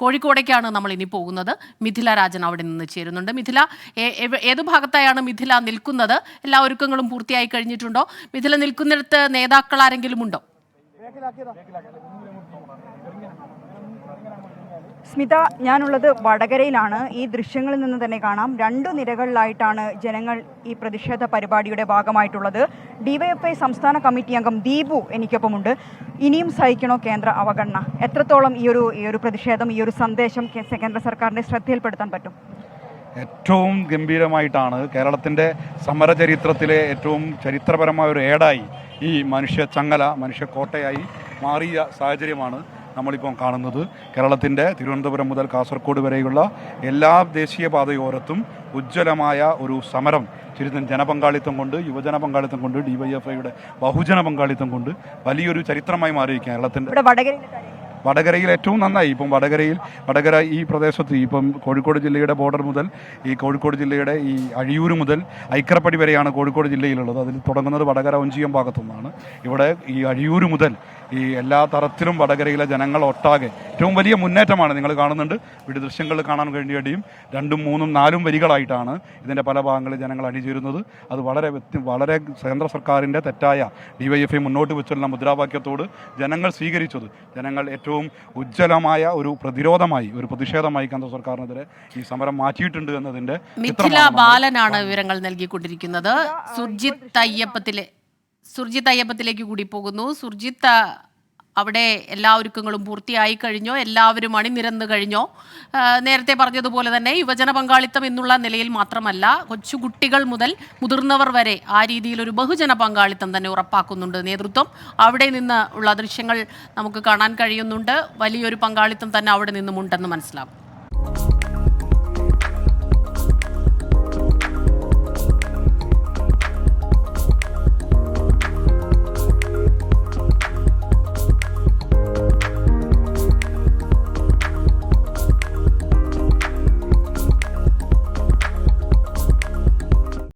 കോഴിക്കോടേക്കാണ് നമ്മൾ ഇനി പോകുന്നത്. മിഥില രാജൻ അവിടെ നിന്ന് ചേരുന്നുണ്ട്. മിഥില ഏത് ഭാഗത്തായാണ് മിഥില നിൽക്കുന്നത്? എല്ലാ ഒരുക്കങ്ങളും പൂർത്തിയായി കഴിഞ്ഞിട്ടുണ്ടോ? മിഥില നിൽക്കുന്നിടത്ത് നേതാക്കൾ ആരെങ്കിലും ഉണ്ടോ? സ്മിത ഞാനുള്ളത് വടകരയിലാണ്. ഈ ദൃശ്യങ്ങളിൽ നിന്ന് തന്നെ കാണാം. രണ്ടു നിരകളിലായിട്ടാണ് ജനങ്ങൾ ഈ പ്രതിഷേധ പരിപാടിയുടെ ഭാഗമായിട്ടുള്ളത്. ഡിവൈഎഫ്ഐ സംസ്ഥാന കമ്മിറ്റി അംഗം ദീപു എനിക്കൊപ്പമുണ്ട്. ഇനിയും സഹിക്കണോ കേന്ദ്ര അവഗണന? എത്രത്തോളം ഈ ഒരു ഈ ഒരു പ്രതിഷേധം ഈ ഒരു സന്ദേശം കേന്ദ്ര സർക്കാരിന്റെ ശ്രദ്ധയിൽപ്പെടുത്താൻ പറ്റും? ഏറ്റവും ഗംഭീരമായിട്ടാണ് കേരളത്തിന്റെ സമരചരിത്രത്തിലെ ഏറ്റവും ചരിത്രപരമായ ഒരു ഏടായി ഈ മനുഷ്യ ചങ്ങല മനുഷ്യ കോട്ടയായി മാറിയ സാഹചര്യമാണ്. നമ്മളിപ്പോൾ കാണുന്നത് കേരളത്തിന്റെ തിരുവനന്തപുരം മുതൽ കാസർഗോഡ് വരെയുള്ള എല്ലാ ദേശീയപാതയോരത്തും ഉജ്ജ്വലമായ ഒരു സമരം ചരിത്രം ജനപങ്കാളിത്തം കൊണ്ട് യുവജന പങ്കാളിത്തം കൊണ്ട് ഡിവൈഎഫ്ഐയുടെ ബഹുജന പങ്കാളിത്തം കൊണ്ട് വലിയൊരു ചരിത്രമായി മാറി കേരളത്തിന്റെ വടകരയിൽ ഏറ്റവും നന്നായി. ഇപ്പം വടകരയിൽ വടകര ഈ പ്രദേശത്ത് ഇപ്പം കോഴിക്കോട് ജില്ലയുടെ ബോർഡർ മുതൽ ഈ കോഴിക്കോട് ജില്ലയുടെ ഈ അഴിയൂർ മുതൽ ഐക്കരപ്പടി വരെയാണ് കോഴിക്കോട് ജില്ലയിലുള്ളത്. അതിൽ തുടങ്ങുന്നത് വടകര ഒഞ്ചിയം ഭാഗത്തു നിന്നാണ് ഇവിടെ ഈ അഴിയൂർ മുതൽ ഈ എല്ലാ തരത്തിലും വടകരയിലെ ജനങ്ങൾ ഒട്ടാകെ. ഏറ്റവും വലിയ മുന്നേറ്റമാണ് നിങ്ങൾ കാണുന്നുണ്ട്. വീട് ദൃശ്യങ്ങൾ കാണാൻ വേണ്ടിയും രണ്ടും മൂന്നും നാലും വരികളായിട്ടാണ് ഇതിന്റെ പല ഭാഗങ്ങളിൽ ജനങ്ങൾ അണിചേരുന്നത്. അത് വളരെ വ്യക്തി വളരെ കേന്ദ്ര സർക്കാരിന്റെ തെറ്റായ ഡിവൈഎഫ്ഐ മുന്നോട്ട് വെച്ചുള്ള മുദ്രാവാക്യത്തോട് ജനങ്ങൾ സ്വീകരിച്ചത്. ജനങ്ങൾ ഏറ്റവും ഉജ്ജ്വലമായ ഒരു പ്രതിരോധമായി ഒരു പ്രതിഷേധമായി കേന്ദ്ര സർക്കാരിനെതിരെ ഈ സമരം മാറ്റിയിട്ടുണ്ട് എന്നതിന്റെ ചിത്രമാണ് ബാലനാണ് വിവരങ്ങൾ നൽകിക്കൊണ്ടിരിക്കുന്നത്. സുർജിത്ത് അയ്യപ്പത്തിലെ സുർജിത്ത് അയ്യപ്പത്തിലേക്ക് കൂടി പോകുന്നു. സുർജിത്ത് അവിടെ എല്ലാ ഒരുക്കങ്ങളും പൂർത്തിയായി കഴിഞ്ഞോ? എല്ലാവരും അണിനിരന്നു കഴിഞ്ഞോ? നേരത്തെ പറഞ്ഞതുപോലെ തന്നെ യുവജന പങ്കാളിത്തം എന്നുള്ള നിലയിൽ മാത്രമല്ല കൊച്ചുകുട്ടികൾ മുതൽ മുതിർന്നവർ വരെ ആ രീതിയിൽ ഒരു ബഹുജന പങ്കാളിത്തം തന്നെ ഉറപ്പാക്കുന്നുണ്ട്. നേതൃത്വം അവിടെ നിന്ന് ഉള്ള ദൃശ്യങ്ങൾ നമുക്ക് കാണാൻ കഴിയുന്നുണ്ട്. വലിയൊരു പങ്കാളിത്തം തന്നെ അവിടെ നിന്നുമുണ്ടെന്ന് മനസ്സിലാകും